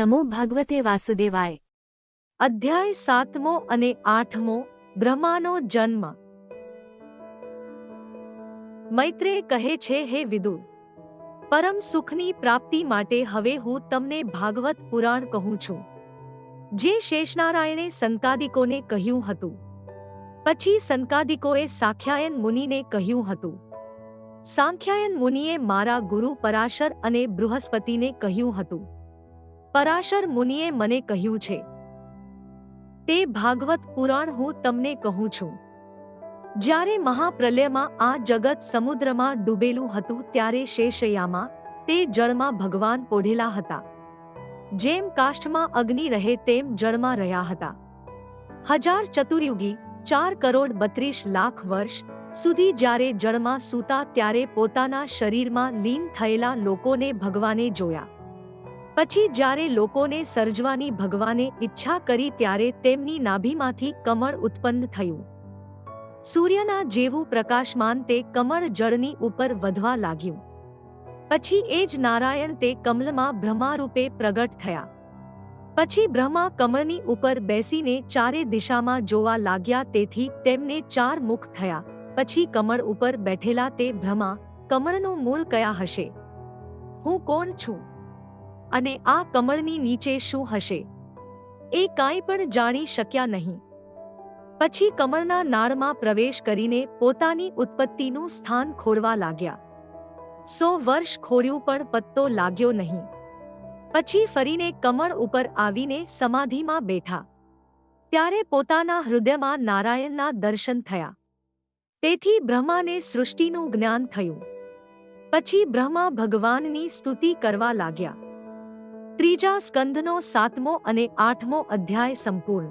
નમો ભગવતે વાસુદેવાય. અધ્યાય સાતમો અને આઠમો બ્રહ્માનો જન્મ. મૈત્રેય કહે છે, હે વિદુર, પરમ સુખની પ્રાપ્તિ માટે હવે હું તમને ભાગવત પુરાણ કહું છું. જે શેષનારાયણે સંકાદિકોને કહ્યું હતું. પછી સંકાદિકોએ સાખ્યાયન મુનિને કહ્યું હતું. સાંખ્યાયન મુનિએ મારા ગુરુ પરાશર અને બૃહસ્પતિને કહ્યું હતું. પરાશર મુનિએ મને કહ્યું છે, તે ભાગવત પુરાણ હું તમને કહું છું. જ્યારે મહાપ્રલયમાં આ જગત સમુદ્રમાં ડૂબેલું હતું ત્યારે શેષયામાં તે જળમાં ભગવાન પોઢેલા હતા. જેમ કાષ્ઠમાં અગ્નિ રહે તેમ જળમાં રહ્યા હતા. હજાર ચતુર્યુગી, ચાર કરોડ બત્રીસ લાખ વર્ષ સુધી જ્યારે જળમાં સૂતા ત્યારે પોતાના શરીરમાં લીન થયેલા લોકોને ભગવાને જોયા. પછી જ્યારે લોકોને સર્જવાની ભગવાને ઈચ્છા કરી ત્યારે તેમની નાભીમાંથી કમળ ઉત્પન્ન થયું. સૂર્યના જેવું પ્રકાશમાન તે કમળ જળની ઉપર વધવા લાગ્યું. પછી એ જ નારાયણ તે કમલમાં બ્રહ્મારૂપે પ્રગટ થયા. પછી બ્રહ્મા કમળની ઉપર બેસીને ચારે દિશામાં જોવા લાગ્યા તેથી તેમને ચાર મુખ થયા. પછી કમળ ઉપર બેઠેલા તે બ્રહ્મા, કમળનું મૂળ કયા હશે? હું કોણ છું? અને આ કમળની નીચે શું હશે? એ કાંઈ પણ જાણી શક્યા નહીં. પછી કમળના નાળમાં પ્રવેશ કરીને પોતાની ઉત્પત્તિનું સ્થાન ખોળવા લાગ્યા. સો વર્ષ ખોર્યું પણ પત્તો લાગ્યો નહીં. પછી ફરીને કમળ ઉપર આવીને સમાધિમાં બેઠા. ત્યારે પોતાના હૃદયમાં નારાયણના દર્શન થયા. તેથી બ્રહ્માને સૃષ્ટિનું જ્ઞાન થયું. પછી બ્રહ્મા ભગવાનની સ્તુતિ કરવા લાગ્યા. ત્રીજા સ્કંધનો સાતમો અને આઠમો અધ્યાય સંપૂર્ણ.